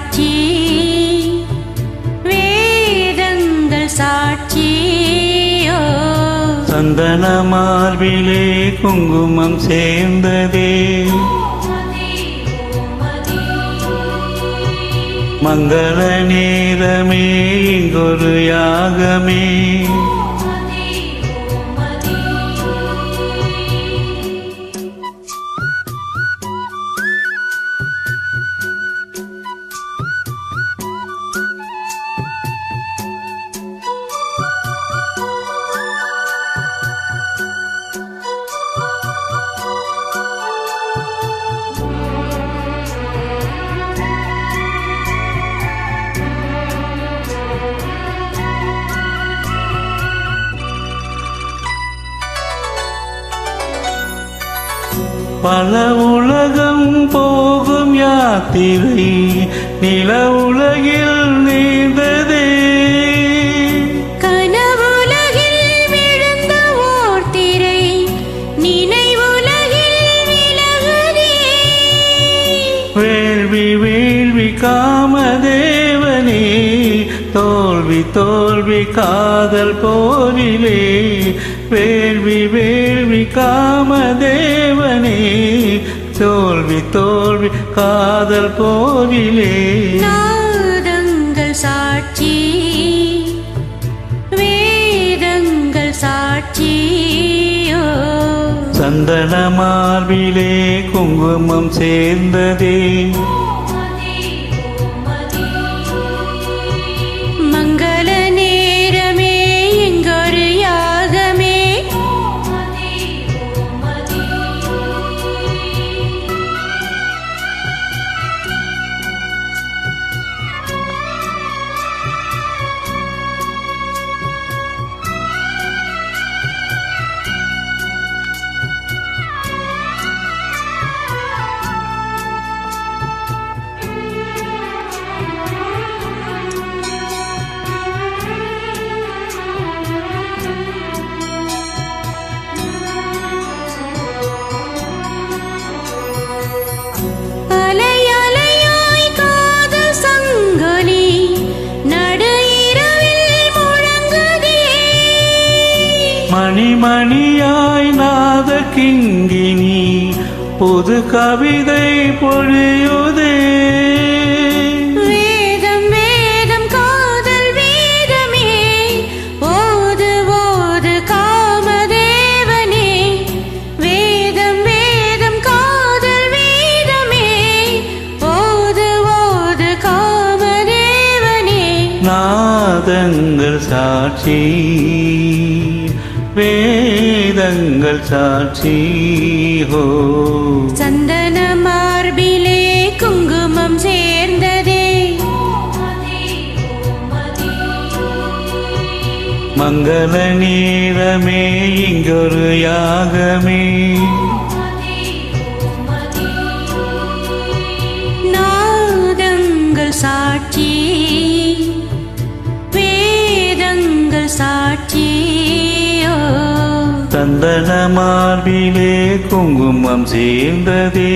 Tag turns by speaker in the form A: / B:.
A: சாட்சி வேதங்கள் சாட்சியோ? சந்தன மார்பிலே குங்குமம் சேர்ந்ததே. மங்கள நேரமே இங்கொரு யாகமே. பல உலகம் போகும் யாத்திரை நில உலகில் நீந்ததே. வேள்வி வேள்வி காமதேவனே தோல்வி தோல்வி காதல் போரிலே வேள்வி காமதேவனே தோல்வி தோல்வி காதல் போரிலே.
B: நாதங்கள் சாட்சி வேதங்கள் சாட்சியோ
A: சந்தன மார்பிலே குங்குமம் சேர்ந்ததே. மணி மணியாய் நாத கிங்கினி புது கவிதை பொழியுதே.
B: வேதம் வேதம் காதல் வேதமே ஓது ஓது காமதேவனே. வேதம் வேதம் காதல் வேதமே ஓது ஓது காமதேவனே.
A: நாதங்கள் சாட்சி. வேதங்கள் சாட்சி ஹோ.
B: சந்தன மார்பிலே குங்குமம் சேர்ந்ததே.
A: மங்கள நேரமே இங்கொரு யாகமே. சந்தன மார்பிலே குங்குமம் சேர்ந்ததே